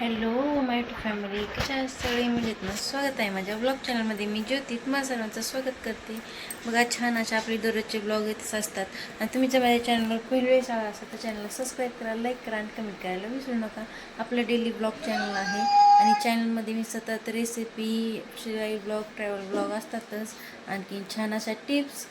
Hello my to family कशा आहात सगळे? मिळत ना? स्वागत आहे माझ्या ब्लॉग चॅनलमध्ये मी ज्योती. तुम्हा सर्वांचं स्वागत करते. बघा छान अशा आपले दररोजचे ब्लॉग येतच असतात. आणि तुम्ही जर माझ्या चॅनलवर पहिली वेळेस आला असाल तर चॅनलला सबस्क्राईब करा लाईक करा आणि कमेंट करायला विसरू नका. आपलं डेली ब्लॉग चॅनल आहे. आणि चॅनलमध्ये मी सतत रेसिपी शिवाय ब्लॉग ट्रॅव्हल ब्लॉग असतातच. आणखी छान अशा टिप्स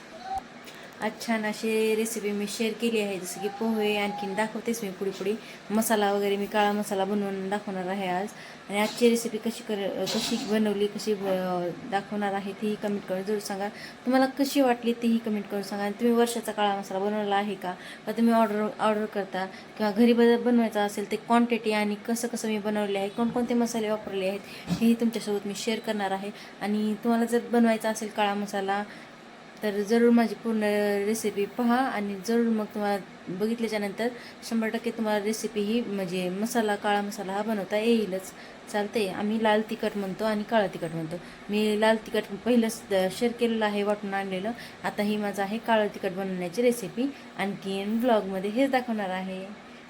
आज छान असे रेसिपी मी शेअर केली आहे. जसं की पोहे आणखीन दाखवतेच मी पुढे पुढे. मसाला वगैरे मी काळा मसाला बनवून दाखवणार आहे आज. आणि आजची रेसिपी कशी कर कशी बनवली कशी ब- दाखवणार आहे तीही कमेंट करून जरूर सांगा. तुम्हाला कशी वाटली तीही कमेंट करून सांगा. आणि तुम्ही वर्षाचा काळा मसाला बनवला आहे का? का तुम्ही ऑर्डर ऑर्डर करता? किंवा घरी बदल बनवायचा असेल ते क्वांटिटी आणि कसं कसं मी बनवले आहे कोणकोणते मसाले वापरले आहेत हेही तुमच्यासोबत मी शेअर करणार आहे. आणि तुम्हाला जर बनवायचा असेल काळा मसाला तर जरूर माझी पूर्ण रेसिपी पहा आणि जरूर मग तुम्हाला बघितल्याच्यानंतर शंभर टक्के तुम्हाला रेसिपी ही म्हणजे मसाला काळा मसाला हा बनवता येईलच. चालते आम्ही लाल तिखट म्हणतो आणि काळा तिखट म्हणतो. मी लाल तिखट पहिलंच शेअर केलेलं आहे वाटून आणलेलं. आता ही माझं आहे काळं तिखट बनवण्याची रेसिपी आणखीन ब्लॉगमध्ये हेच दाखवणार आहे.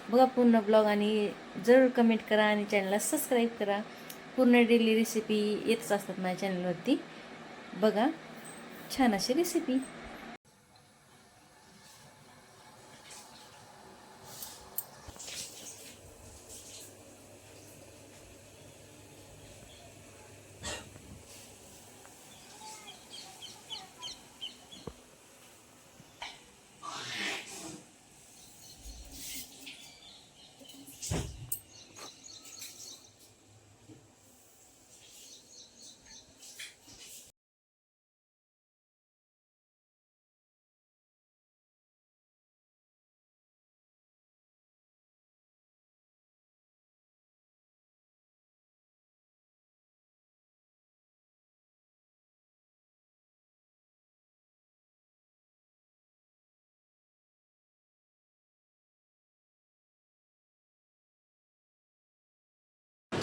बघा पूर्ण ब्लॉग आणि जरूर कमेंट करा आणि चॅनलला सबस्क्राईब करा. पूर्ण डेली रेसिपी येतच असतात माझ्या चॅनलवरती बघा. छान अशी रेसिपी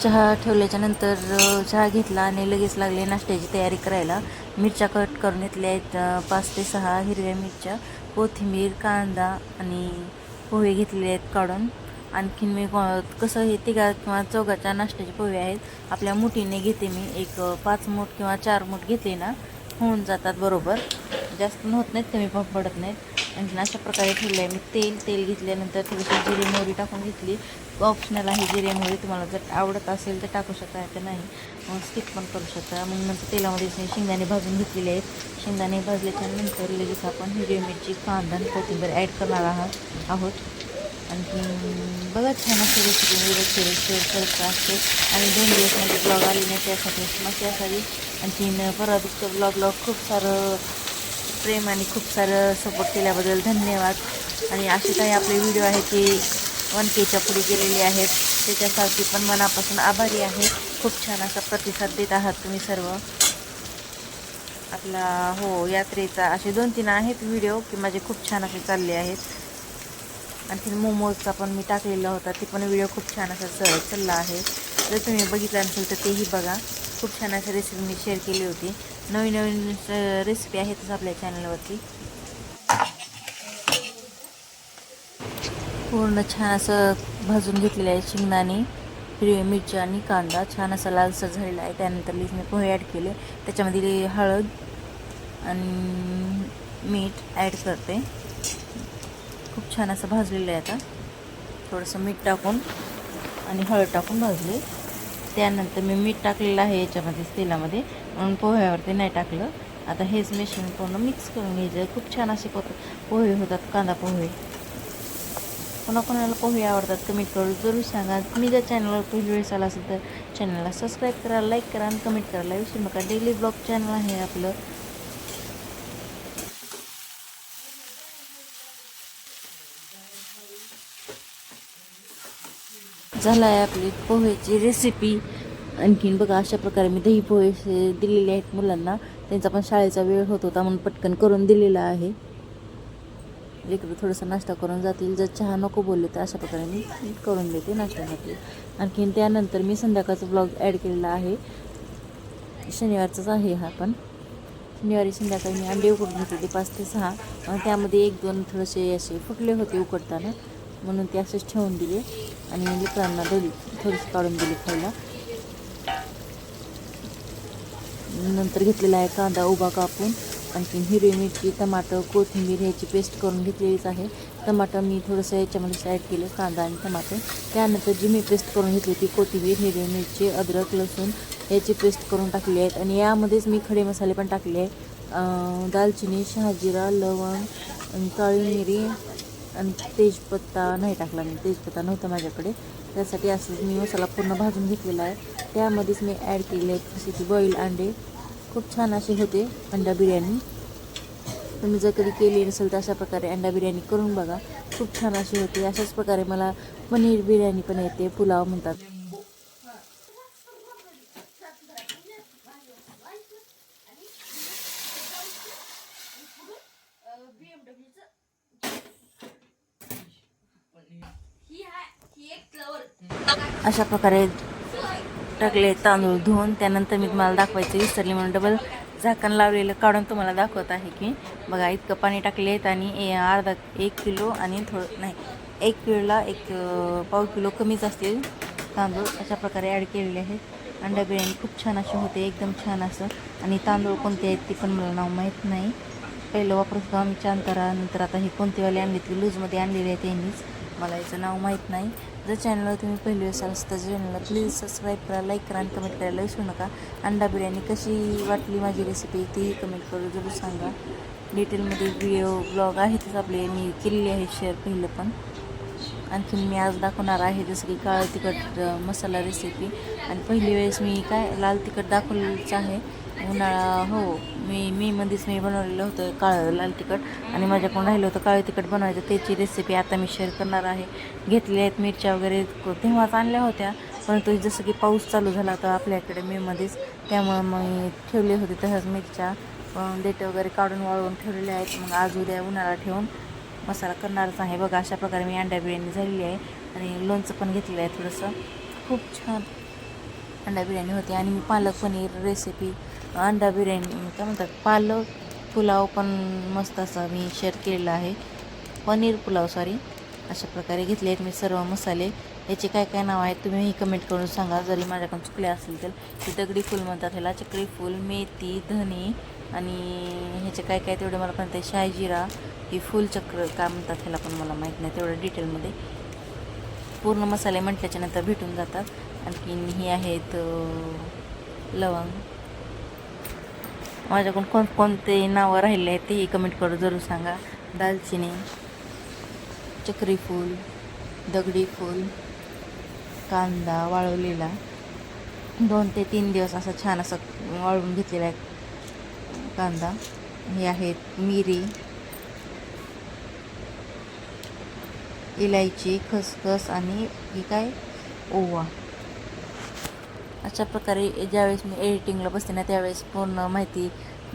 चहा ठेवल्याच्यानंतर चहा घेतला आणि लगेच लागले नाश्त्याची तयारी करायला. मिरच्या कट करून घेतल्या आहेत पाच ते सहा हिरव्या मिरच्या कोथिंबीर कांदा आणि पोहे घेतलेले आहेत काढून. आणखीन मी कसं हे तिघा किंवा चौघाच्या नाश्त्याचे पोहे आहेत आपल्या मुठीने घेते मी. एक पाच मूठ किंवा चार मूठ घेतले ना होऊन जातात बरोबर. जास्त होत नाहीत कमी पण पडत नाहीत. आणि अशा प्रकारे ठेवलं आहे मी तेल तेल घेतल्यानंतर थोडीशी जिरे मोहरी टाकून घेतली. ऑप्शनल आहे जिरे मोहरी. तुम्हाला जर आवडत असेल तर टाकू शकता तर नाही. मग स्किप पण करू शकता. मग नंतर तेलामध्ये शेंगदाणे भाजून घेतलेले आहेत. शेंगदाणे भाजल्याच्या नंतर लगेच आपण हिरवी मिरची कांदा आणि कोथिंबीर ॲड करणार आहात आहोत. आणखी बघा छान असते रेसिपी मी रेसिपी शेअर करत असते. आणि दोन दिवस माझे ब्लॉग आले नाही त्यासाठी मस्त असावी आणखीन परत ब्लॉगला खूप सारं प्रेम आणि खूप सारं सपोर्ट केल्याबद्दल धन्यवाद. आणि असे काही आपले व्हिडिओ आहेत की वन केच्या पुढे गेलेले आहेत. त्याच्यासाठी पण मनापासून आभारी आहे. खूप छान असा प्रतिसाद देत आहात तुम्ही सर्व. आपला हो यात्रेचा असे दोन तीन आहेत व्हिडिओ की माझे खूप छान असे चालले आहेत. आणखी मोमोजचा पण मी टाकलेला होता. ते पण व्हिडिओ खूप छान असा च चालला आहे. जर तुम्ही बघितलं नसेल तर तेही बघा. खूप छान अशी रेसिपी मी शेअर केली होती. नवीन नवीन रेसिपी आहेतच आपल्या चॅनलवरती पूर्ण छान असं भाजून घेतलेलं आहे शेंगदाणे हिरवी मिरची आणि कांदा. छान असा लालसर झालेला आहे. त्यानंतर लीज मी पोहे ॲड केले. त्याच्यामध्ये हळद आणि मीठ ॲड करते. खूप छान असं भाजलेलं आहे आता. थोडंसं मीठ टाकून आणि हळद टाकून भाजले. त्यानंतर मी मीठ टाकलेलं आहे याच्यामध्ये तेलामध्ये. म्हणून पोह्यावरती नाही टाकलं. आता हेच मिश्रण पूर्ण मिक्स करून घ्यायचं खूप छान असे पो पोहे होतात कांदा पोहे. कोणाकोणाला पोहे आवडतात कमेंट करून जरूर सांगा. तुम्ही जर चॅनलवर पहिली वेळेस आला असेल तर चॅनलला सबस्क्राईब करा लाईक करा आणि कमेंट करायला विसरू नका डेली ब्लॉग चॅनल आहे आपलं. झाला आहे आपली पोहेची रेसिपी आणखीन बघा अशा प्रकारे मी दही पोहे असे दिलेले आहेत मुलांना. त्यांचा पण शाळेचा वेळ होत होता म्हणून पटकन करून दिलेला आहे. लेकरं थोडंसं नाश्ता करून जातील. जर चहा नको बोलले तर अशा प्रकारे मी करून देते नाश्त्यासाठी आणखीन त्यानंतर मी संध्याकाळचा ब्लॉग ॲड केलेला आहे. शनिवारचाच आहे हा पण. शनिवारी संध्याकाळी मी अंडे उकडून घेतले होते पाच ते सहा. त्यामध्ये एक दोन थोडेसे असे फुटले होते उकडताना. म्हणून ती असेच ठेवून दिली. आणि लेकरांना दिली. थोडीशी काढून दिली खायला. नंतर घेतलेला आहे कांदा उभा कापून. आणखी हिरवी मिरची टमाटर कोथिंबीर ह्याची पेस्ट करून घेतलेलीच आहे. टमाटर मी थोडंसं याच्यामध्ये ॲड केलं कांदा आणि टमाटर. त्यानंतर जी मी पेस्ट करून घेतली ती कोथिंबीर हिरवी मिरची अद्रक लसूण याची पेस्ट करून टाकली आहेत आणि यामध्येच मी खडे मसाले पण टाकले आहेत. दालचिनी शहाजिरा लवंग काळी मिरी आणि तेजपत्ता नाही टाकला मी तेजपत्ता नव्हता माझ्याकडे. त्यासाठी असं मी मसाला पूर्ण भाजून घेतलेला आहे. त्यामध्येच मी ॲड केले आहेत जसे की बॉईल अंडे. खूप छान असे होते अंडा बिर्याणी. तुम्ही जर कधी केली नसेल तर अशा प्रकारे अंडा बिर्याणी करून बघा. खूप छान अशी होते. अशाच प्रकारे मला पनीर बिर्याणी पण येते पुलाव म्हणतात. अशा प्रकारे टाकले तांदूळ धुवून. त्यानंतर मी तुम्हाला दाखवायचं विसरली म्हणून डबल झाकण लावलेलं काढून तुम्हाला दाखवत आहे की बघा इतकं पाणी टाकले आहेत आणि ए- अर्धा एक किलो आणि थोडं नाही एक किलोला एक पाव किलो कमीच असतील तांदूळ अशा प्रकारे ॲड केलेले आहेत. अंडा बिर्याणी खूप छान अशी होते एकदम छान असं. आणि तांदूळ कोणते आहेत ते पण मला नाव माहीत नाही. पहिलं वापरत होतो आम्ही चांतारा नंतर आता हे कोणतेवाले आणले ते लूजमध्ये आणलेले आहेत त्यांनीच. मला याचं नाव माहीत नाही. जर चॅनलवर तुम्ही पहिली वेळेस आलास तर चॅनलला प्लीज सबस्क्राईब करा लाईक करा आणि कमेंट करायला विसरू नका. अंडा बिर्याणी कशी वाटली माझी रेसिपी तीही कमेंट करू जरूर सांगा. डिटेलमध्ये व्हिडिओ ब्लॉग आहेतच आपले मी केलेले आहे शेअर पहिलं पण. आणखीन मी आज दाखवणार आहे जसं की काळं तिखट मसाला रेसिपी आणि पहिली वेळेस मी काय लाल तिखट दाखवलेलंच आहे. उन्हाळा हो. मी मेमध्येच मी बनवलेलं होतं काळं लाल तिखट आणि माझ्याकडून राहिलं होतं काळं तिखट बनवायचं. त्याची रेसिपी आता मी शेअर करणार आहे. घेतलेल्या आहेत मिरच्या वगैरे तेव्हाच आणल्या होत्या. परंतु जसं की पाऊस चालू झाला होता आपल्याकडे मेमध्येच त्यामुळं मग ठेवले होते तसंच मिरच्या. देठ वगैरे काढून वाळवून ठेवलेले आहेत. मग आज उद्या उन्हाळा ठेवून मसाला करणारच आहे. बघा अशा प्रकारे मी अंडा बिर्याणी झालेली आहे आणि लोणचं पण घेतलेलं आहे थोडंसं. खूप छान अंडा बिर्याणी होती आणि मी पालक पनीर रेसिपी अंडा बिर्याणी काय म्हणतात पालक पुलाव पण मस्त असा मी शेअर केलेला आहे. पनीर पुलाव सॉरी अशा प्रकारे घेतले आहेत मी सर्व मसाले. याचे काय काय नाव आहेत तुम्हीही कमेंट करून सांगा. जरी माझ्याकडून चुकले असतील तर. ही दगडी फूल म्हणतात ह्याला. चक्री फूल मेथी धनी आणि ह्याचे काय काय तेवढे मला पण ते शाहजिरा ही फुलचक्र काय म्हणतात ह्याला पण मला माहीत नाही तेवढं डिटेलमध्ये पूर्ण मसाले म्हटल्याच्यानंतर भेटून जातात. आणखीन ही आहेत लवंग. माझ्याकडून कोण कोणते नावं राहिले आहेत तेही कमेंट करून जरूर सांगा. दालचिनी चक्री फूल दगडी फूल कांदा वाळवलेला. दोन ते तीन दिवस असा छान असं वाळवून घेतलेला आहे. कांदा. हे आहेत मिरी. इलायची खसखस आणि ही काय? ओवा. अशा प्रकारे ज्यावेळेस मी एडिटिंगला बसते ना त्यावेळेस पूर्ण माहिती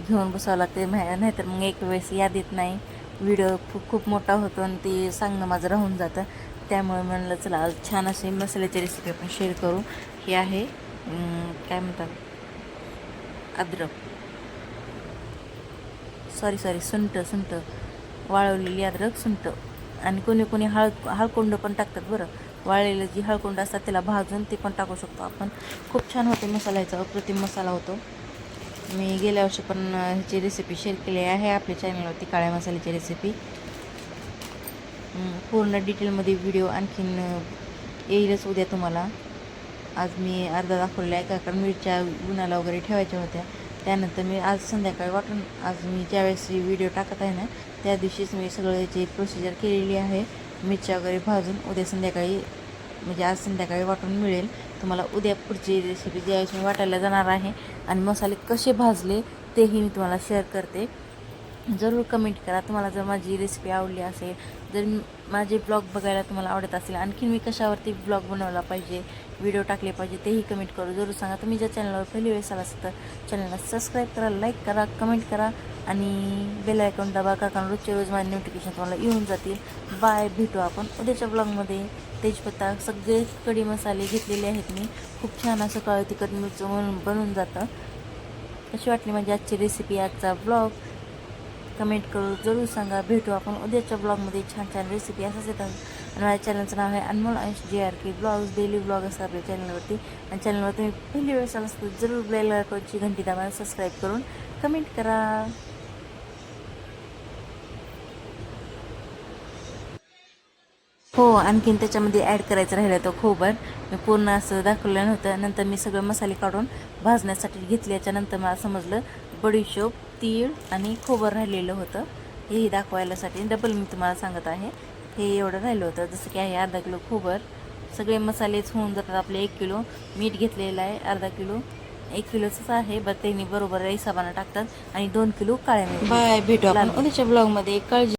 घेऊन बसावं लागते. मा- नाहीतर मग एक वेळेस याद येत नाही. व्हिडिओ खूप खूप मोठा होतो आणि ते सांगणं माझं राहून जातं. त्यामुळे म्हणलं चला आज छान अशी मसाल्याची रेसिपी आपण शेअर करू. ही आहे काय म्हणतात? अद्रक. सॉरी सॉरी सुंट सुंट वाळवलेली अद्रक सुंट आणि कोणी कोणी हळ हळकुंड पण टाकतात बरं. वाळलेलं जी हळकुंड असतात त्याला भाजून ते पण टाकू शकतो आपण. खूप छान होते मसाल्याचा अप्रतिम मसाला होतो. मी गेल्या वर्षी पण ह्याची रेसिपी शेअर केली आहे आपल्या चॅनलवरती काळ्या मसाल्याची रेसिपी पूर्ण डिटेलमध्ये व्हिडिओ आणखीन येईलच उद्या तुम्हाला. आज मी अर्धा दाखवलेला आहे का कारण मिरच्या उन्हाला वगैरे ठेवायच्या होत्या. त्यानंतर मी आज संध्याकाळी वाटून आज मी ज्यावेळेस व्हिडिओ टाकत आहे ना त्या दिवशीच मी सगळं याची प्रोसिजर केलेली आहे. मिरच्या वगैरे भाजून उद्या संध्याकाळी म्हणजे आज संध्याकाळी वाटून मिळेल. तुम्हाला उद्या पुढची रेसिपी ज्यावेळेस मी वाटायला जाणार आहे आणि मसाले कसे भाजले तेही मी तुम्हाला शेअर करते. जरूर कमेंट करा. तुम्हाला जर माझी रेसिपी आवडली असेल जर माझे ब्लॉग बघायला तुम्हाला आवडत असेल आणखीन मी कशावरती ब्लॉग बनवला पाहिजे व्हिडिओ टाकले पाहिजे तेही कमेंट करू. जरूर सांगा. तुम्ही ज्या चॅनलवर पहिली वेळेस आला तर चॅनलला सबस्क्राईब करा लाईक करा कमेंट करा आणि बेल आयकॉन दाबा का कारण रोजचे रोज माझे नोटिफिकेशन तुम्हाला येऊन जातील. बाय भेटू आपण उद्याच्या ब्लॉगमध्ये तेजपत्ता सगळे कढी मसाले घेतलेले आहेत मी. खूप छान असं काळं तिखट मिरचं म्हणून बनून जातं. कशी वाटली माझी आजची रेसिपी आजचा ब्लॉग कमेंट करू जरूर सांगा. भेटू आपण उद्याच्या ब्लॉगमध्ये छान छान रेसिपी असंच येतात. आणि माझ्या चॅनलचं नाव आहे Anmol Ansh J R K blogs daily blog असतात आपल्या चॅनलवरती आणि चॅनलवर तुम्ही पहिली वेळ आला असतो जरूर बेल आयकॉनची घंटी दाबा सबस्क्राईब करून कमेंट करा. हो आणखीन त्याच्यामध्ये ॲड करायचं राहिलं तो खोबर. मी पूर्ण असं दाखवलं नव्हतं. नंतर मी सगळे मसाले काढून भाजण्यासाठी घेतल्याच्यानंतर मला समजलं बडीशोप तीळ आणि खोबर राहिलेलं होतं. हेही दाखवायलासाठी डबल मी तुम्हाला सांगत आहे. हे एवढं राहिलं होतं. जसं की आहे अर्धा किलो खोबर. सगळे मसालेच होऊन जातात. आपले एक किलो मीठ घेतलेलं आहे अर्धा किलो. एक किलोचंच आहे बट त्यांनी बरोबर हिसाबानं टाकतात आणि दोन किलो काळ्या. बाय भेटू आपण. उद्याच्या ब्लॉगमध्ये काळजी